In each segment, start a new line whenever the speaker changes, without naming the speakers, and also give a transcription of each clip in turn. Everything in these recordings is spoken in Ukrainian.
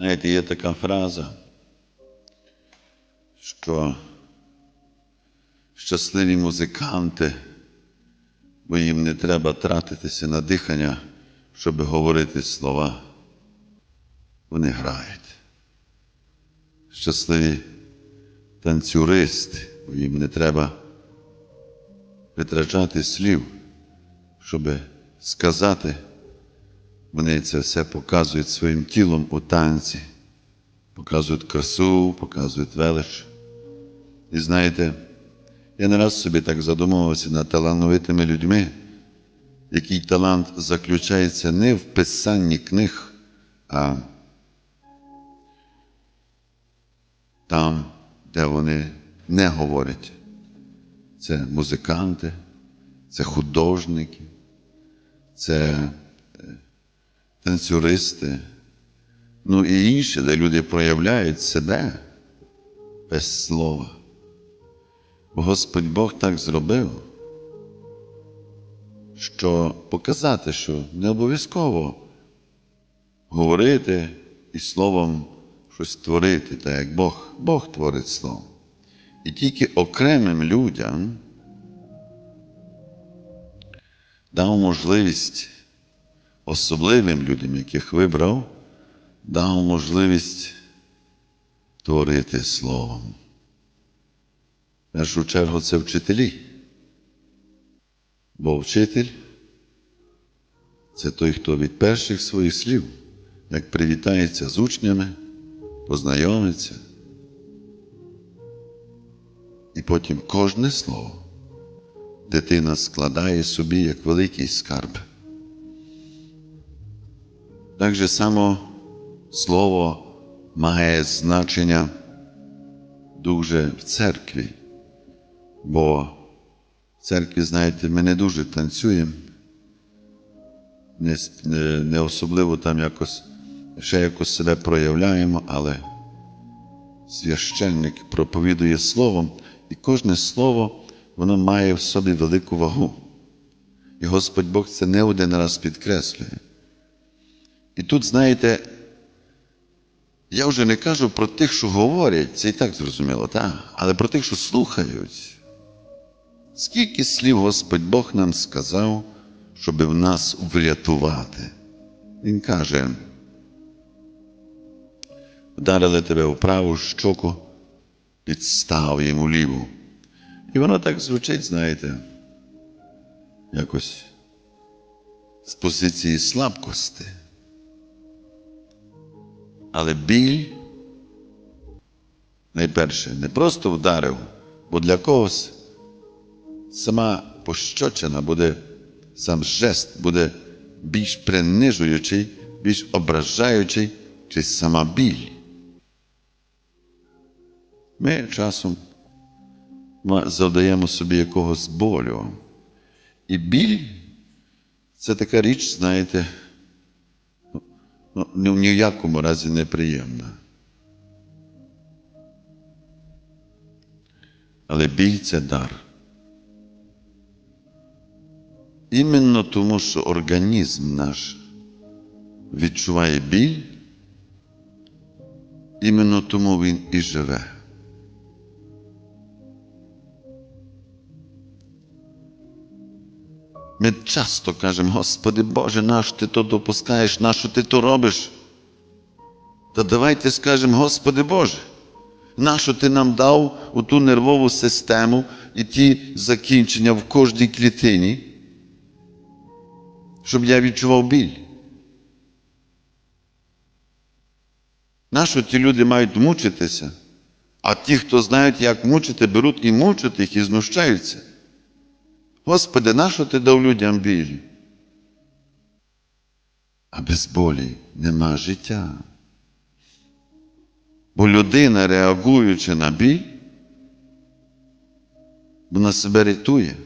Знаєте, є така фраза, що щасливі музиканти, бо їм не треба тратитися на дихання, щоб говорити слова. Вони грають. Щасливі танцюристи, бо їм не треба витрачати слів, щоб сказати. Вони це все показують своїм тілом у танці, показують красу, показують велич. І знаєте, я не раз собі так задумувався над талановитими людьми, який талант заключається не в писанні книг, а там, де вони не говорять. Це музиканти, це художники, це танцюристи, ну і інше, де люди проявляють себе без слова. Бо Господь Бог так зробив, що показати, що не обов'язково говорити і словом щось творити, так як Бог, Бог творить словом. І тільки окремим людям дав можливість особливим людям, яких вибрав, дав можливість творити словом. В першу чергу це вчителі. Бо вчитель це той, хто від перших своїх слів, як привітається з учнями, познайомиться. І потім кожне слово дитина складає собі як великий скарб. Так же само слово має значення дуже в церкві, бо в церкві, знаєте, ми не дуже танцюємо, не, не, особливо там якось ще якось себе проявляємо, але священник проповідує словом, і кожне слово воно має в собі велику вагу. І Господь Бог це не один раз підкреслює. І тут, знаєте, я вже не кажу про тих, що говорять, це і так зрозуміло, так? але про тих, що слухають. Скільки слів Господь Бог нам сказав, щоб в нас врятувати? Він каже, вдарили тебе в праву щоку, підстав йому ліву. І воно так звучить, знаєте, якось з позиції слабкості. Але біль найперше не просто вдарив, бо для когось сама пощочина буде, сам жест буде більш принижуючий, більш ображаючий, чи сама біль. Ми часом завдаємо собі якогось болю. І біль це така річ, знаєте, ні в якому разі неприємна. Але біль це дар. Іменно тому, що організм наш відчуває біль, іменно тому він і живе. Ми часто кажемо, Господи Боже, наш ти то допускаєш, нащо ти то робиш? Та давайте скажемо, Господи Боже, нащо ти нам дав у ту нервову систему і ті закінчення в кожній клітині, щоб я відчував біль? Нащо ті люди мають мучитися, а ті, хто знають, як мучити, беруть і мучать їх і знущаються. Господи, нащо ти дав людям біль? А без болі нема життя. Бо людина, реагуючи на біль, вона себе рятує.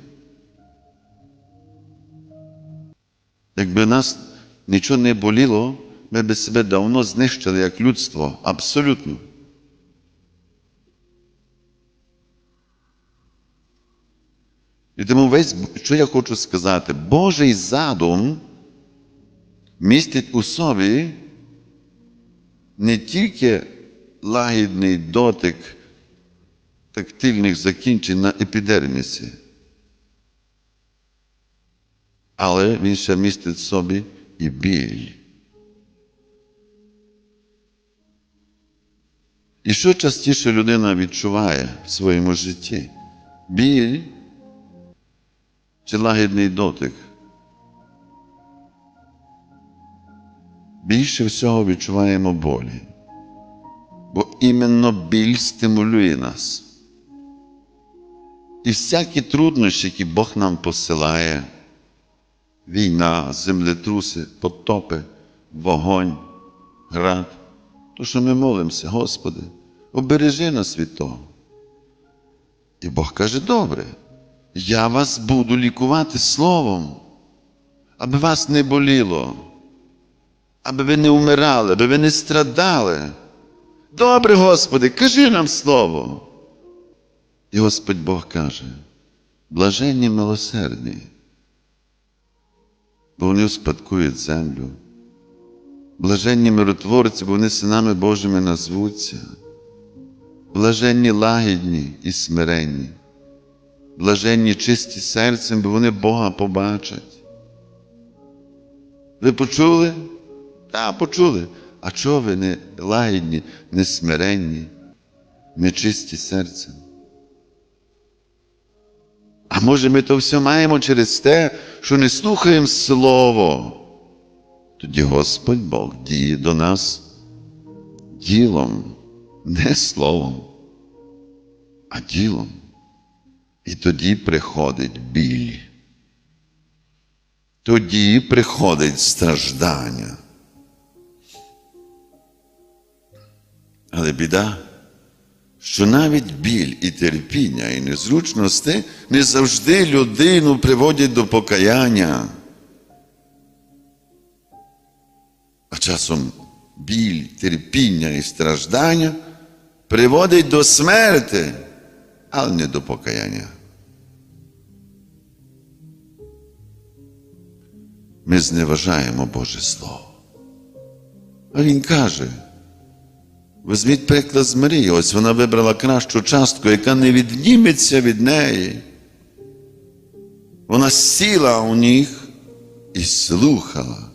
Якби нас нічого не боліло, ми б себе давно знищили як людство. Абсолютно. І тому весь, що я хочу сказати, Божий задум містить у собі не тільки лагідний дотик тактильних закінчень на епідермісі, але він ще містить в собі і біль. І що частіше людина відчуває в своєму житті? Біль чи лагідний дотик? Більше всього відчуваємо болі, бо іменно біль стимулює нас. І всякі труднощі, які Бог нам посилає, війна, землетруси, потопи, вогонь, град, то що ми молимося, Господи, обережи нас від того. І Бог каже, добре, я вас буду лікувати словом, аби вас не боліло, аби ви не вмирали, аби ви не страдали. Добре, Господи, кажи нам слово. І Господь Бог каже, блаженні милосердні, бо вони успадкують землю. Блаженні миротворці, бо вони синами Божими назвуться. Блаженні лагідні і смиренні, блаженні чисті серцем, бо вони Бога побачать. Ви почули? Так, почули. А чого ви не лагідні, не смиренні, не чисті серцем? А може, ми то все маємо через те, що не слухаємо Слово. Тоді Господь Бог діє до нас ділом, не словом, а ділом. І тоді приходить біль. Тоді приходить страждання. Але біда, що навіть біль і терпіння, і незручності не завжди людину приводять до покаяння. А часом біль, терпіння і страждання приводить до смерти, але не до покаяння. Ми зневажаємо Боже Слово. А Він каже, візьміть приклад з Марії, ось вона вибрала кращу частку, яка не відніметься від неї. Вона сіла у них і слухала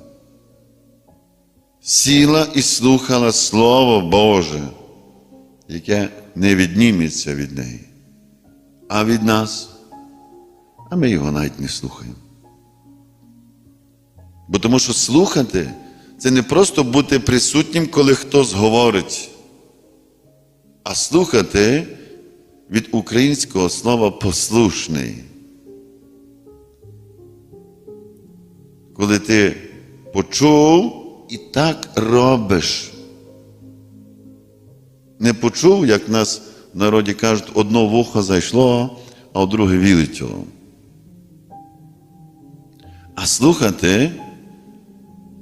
сіла і слухала Слово Боже, яке не відніметься від неї, а від нас, а ми його навіть не слухаємо. Бо тому що слухати це не просто бути присутнім, коли хтось говорить, а слухати від українського слова послушний. Коли ти почув і так робиш. Не почув, як нас в народі кажуть, одно вухо зайшло, а в друге вилетіло. А слухати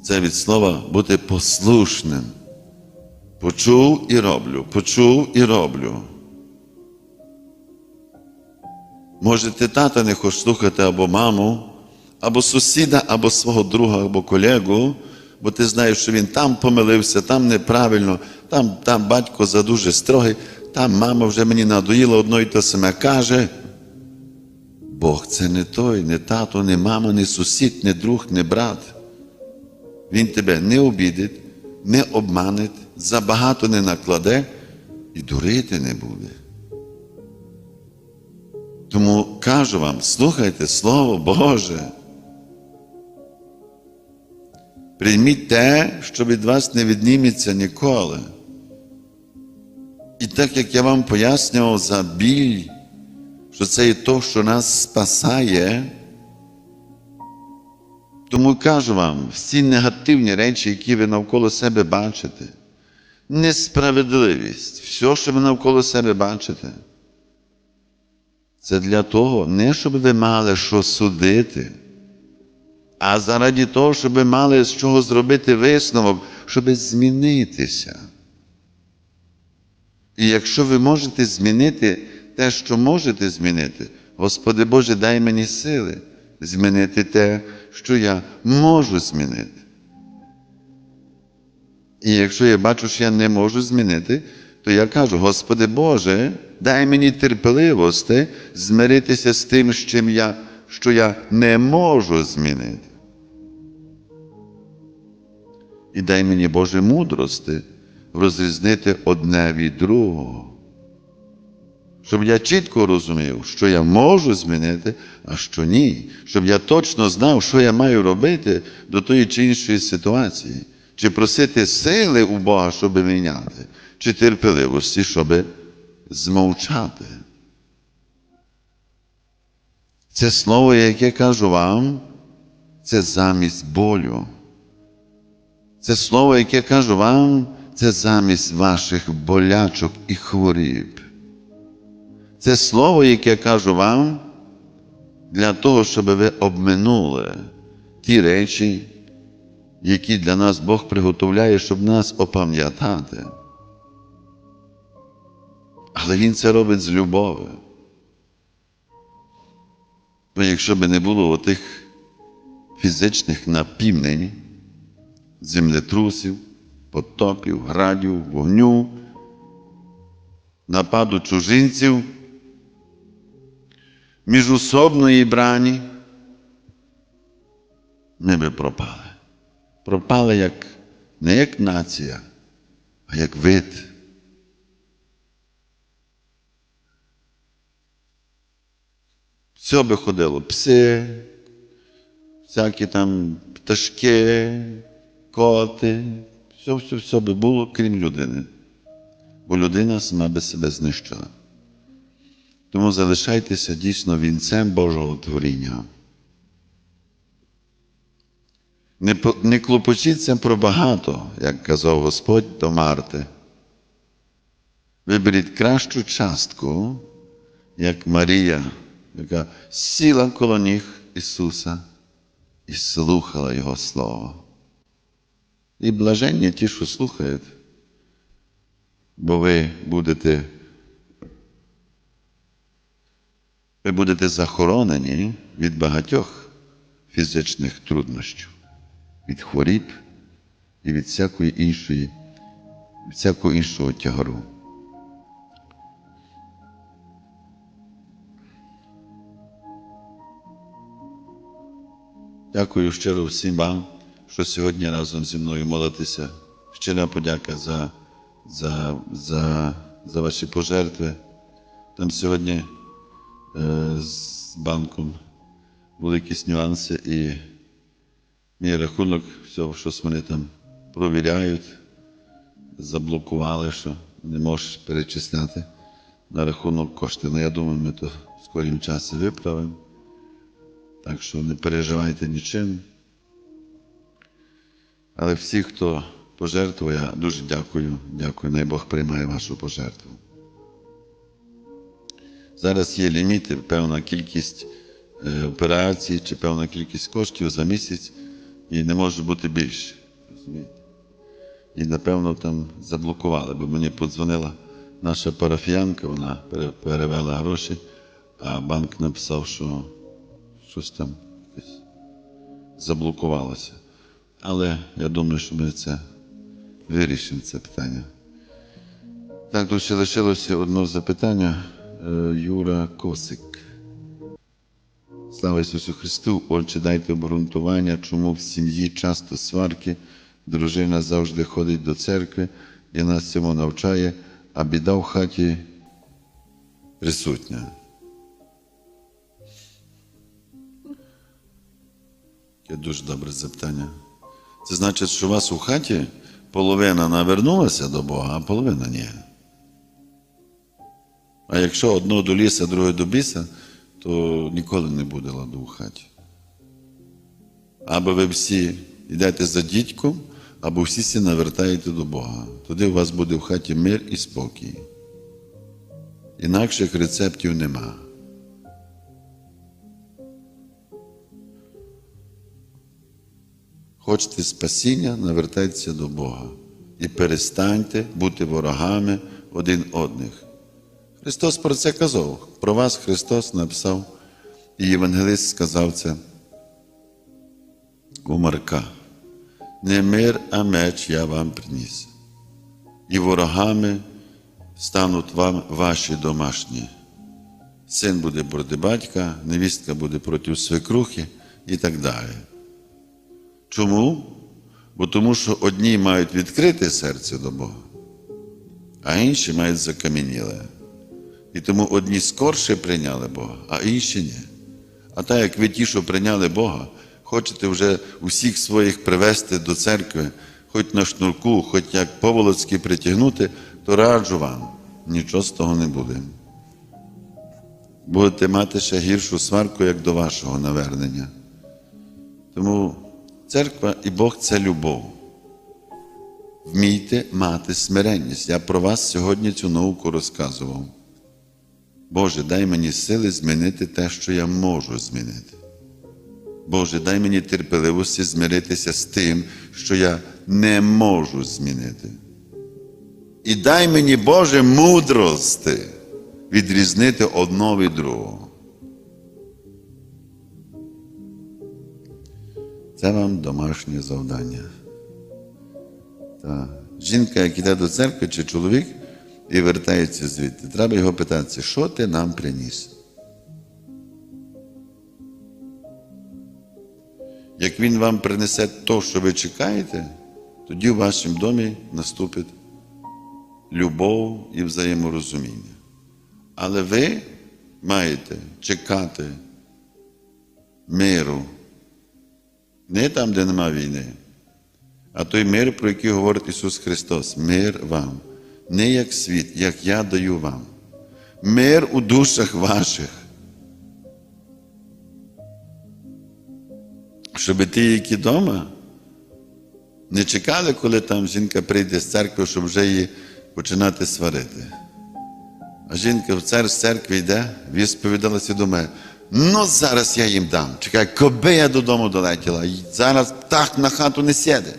це від слова бути послушним. Почув і роблю, почув і роблю. Може, ти тата не хочеш слухати або маму, або сусіда, або свого друга, або колегу, бо ти знаєш, що він там помилився, там неправильно, там там батько задуже строгий, там мама вже мені надоїла одно і те саме каже. Бог це не той, не тато, не мама, не сусід, не друг, не брат. Він тебе не обідить, не обманить, забагато не накладе і дурити не буде. Тому кажу вам, слухайте Слово Боже. Прийміть те, що від вас не відніметься ніколи. І так як я вам пояснював за біль, що це є то, що нас спасає, тому кажу вам, всі негативні речі, які ви навколо себе бачите, несправедливість, все, що ви навколо себе бачите, це для того, не щоб ви мали що судити а заради того, щоб ви мали з чого зробити висновок, щоб змінитися. І якщо ви можете змінити те, що можете змінити, Господи Боже, дай мені сили змінити те, що я можу змінити. І якщо я бачу, що я не можу змінити, то я кажу: Господи Боже, дай мені терпеливості змиритися з тим, з чим я, що я не можу змінити. І дай мені Боже мудрости розрізнити одне від другого. Щоб я чітко розумів, що я можу змінити, а що ні. Щоб я точно знав, що я маю робити до тої чи іншої ситуації. Чи просити сили у Бога, щоб міняти, чи терпеливості, щоб змовчати. Це слово, яке кажу вам, це замість болю. Це слово, яке кажу вам, це замість ваших болячок і хворіб. Це слово, яке кажу вам, для того, щоб ви обминули ті речі, які для нас Бог приготовляє, щоб нас опам'ятати. Але Він це робить з любов'ю. Бо якщо б не було отих фізичних напівнень, землетрусів, потопів, градів, вогню, нападу чужинців, міжусобної брані, ми би пропали. Пропали як, не як нація, а як вид. Все би ходило пси, всякі там пташки, коти, все, все, все би було, крім людини. Бо людина сама би себе знищила. Тому залишайтеся дійсно вінцем Божого творіння. Не, не клопочіться про багато, як казав Господь до Марти. Виберіть кращу частку, як Марія, яка сіла коло ніг Ісуса і слухала Його Слово. І блаженні ті, що слухають, бо ви будете, ви будете захоронені від багатьох фізичних труднощів, від хворіб і від всякої іншої, всякого іншого тягару. Дякую щиро всім вам, що сьогодні разом зі мною молитеся. Щира подяка за, за, за, за ваші пожертви. Там сьогодні з банком були якісь нюанси, і мій рахунок, все, щось вони там провіряють, заблокували, що не можеш перечисляти на рахунок кошти. Ну, я думаю, ми то в скорім часі виправимо. Так що не переживайте нічим. Але всі, хто пожертвує, я дуже дякую. Дякую. Най Бог приймає вашу пожертву. Зараз є ліміти, певна кількість е, операцій чи певна кількість коштів за місяць, і не може бути більше. Розумієте? І напевно там заблокували, бо мені подзвонила наша парафіянка, вона перевела гроші, а банк написав, що щось там заблокувалося. Але я думаю, що ми це вирішимо, це питання. Так, ще лишилося одне запитання. Е, Юра Косик. Слава Ісусу Христу! Отче, дайте обґрунтування, чому в сім'ї часто сварки, дружина завжди ходить до церкви і нас цьому навчає, а біда в хаті присутня. Яке дуже добре запитання. Це значить, що у вас у хаті половина навернулася до Бога, а половина ні. А якщо одно до ліса, друге до біса, то ніколи не буде ладу у хаті. Або ви всі йдете за дідьком, або всі всі навертаєте до Бога. Тоді у вас буде в хаті мир і спокій. Інакших рецептів нема. Хочете спасіння, навертайтеся до Бога і перестаньте бути ворогами один одних. Христос про це казав. Про вас Христос написав, і Євангелист сказав це у Марка. Не мир, а меч я вам приніс. І ворогами стануть вам ваші домашні. Син буде проти батька, невістка буде проти свекрухи і так далі. Чому? Бо тому що одні мають відкрите серце до Бога, а інші мають закам'яніле. І тому одні скорше прийняли Бога, а інші ні. А так як ви ті, що прийняли Бога, хочете вже усіх своїх привести до церкви, хоч на шнурку, хоч як поволоцьки притягнути, то раджу вам, нічого з того не буде. Будете мати ще гіршу сварку, як до вашого навернення. Тому церква і Бог це любов. Вмійте мати смиренність. Я про вас сьогодні цю науку розказував. Боже, дай мені сили змінити те, що я можу змінити. Боже, дай мені терпеливості змиритися з тим, що я не можу змінити. І дай мені, Боже, мудрости відрізнити одного від другого. Це вам домашнє завдання. Та жінка, як йде до церкви, чи чоловік і вертається звідти, треба його питатися, що ти нам приніс? Як він вам принесе то, що ви чекаєте, тоді в вашому домі наступить любов і взаєморозуміння. Але ви маєте чекати миру, не там, де нема війни, а той мир, про який говорить Ісус Христос, мир вам, не як світ, як я даю вам. Мир у душах ваших. Щоб ті, які вдома, не чекали, коли там жінка прийде з церкви, щоб вже її починати сварити. А жінка в цер, з церкви йде, висповідалася до мене. Ну, зараз я їм дам. Чекай, коби я додому долетіла, і зараз так на хату не сяде.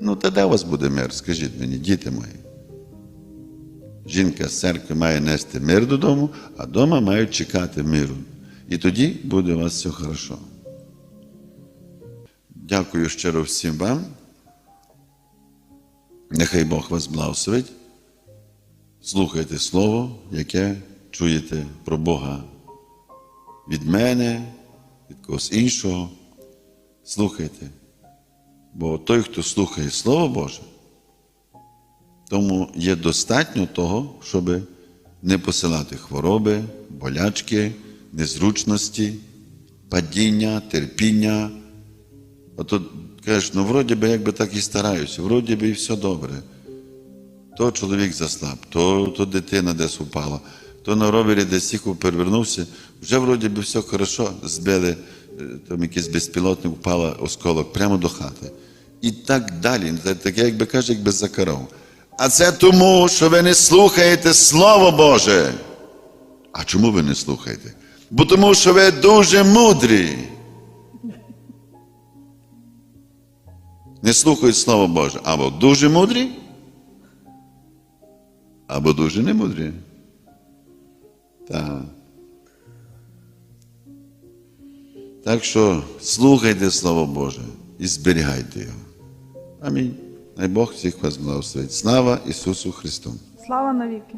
Ну, та де у вас буде мир? Скажіть мені, діти мої. Жінка з церкви має нести мир додому, а вдома мають чекати миру. І тоді буде у вас все хорошо. Дякую щиро всім вам. Нехай Бог вас благословить. Слухайте Слово, яке чуєте про Бога від мене, від когось іншого. Слухайте. Бо той, хто слухає Слово Боже, тому є достатньо того, щоб не посилати хвороби, болячки, незручності, падіння, терпіння. А то кажеш, ну вроді би якби так і стараюся, вроді би і все добре. То чоловік заслаб, то, то дитина десь упала, то на ровері десь їхав, перевернувся, вже вроді би все хорошо, збили, е, там якийсь безпілотник впала осколок прямо до хати. І так далі. Це Таке, якби каже, якби закарав. А це тому, що ви не слухаєте Слово Боже. А чому ви не слухаєте? Бо тому, що ви дуже мудрі. Не слухають Слово Боже. Або дуже мудрі, або дуже немудрі. Так. Так що слухайте Слово Боже і зберігайте його. Амінь. Най Бог всіх вас благословить. Слава Ісусу Христу!
Слава навіки!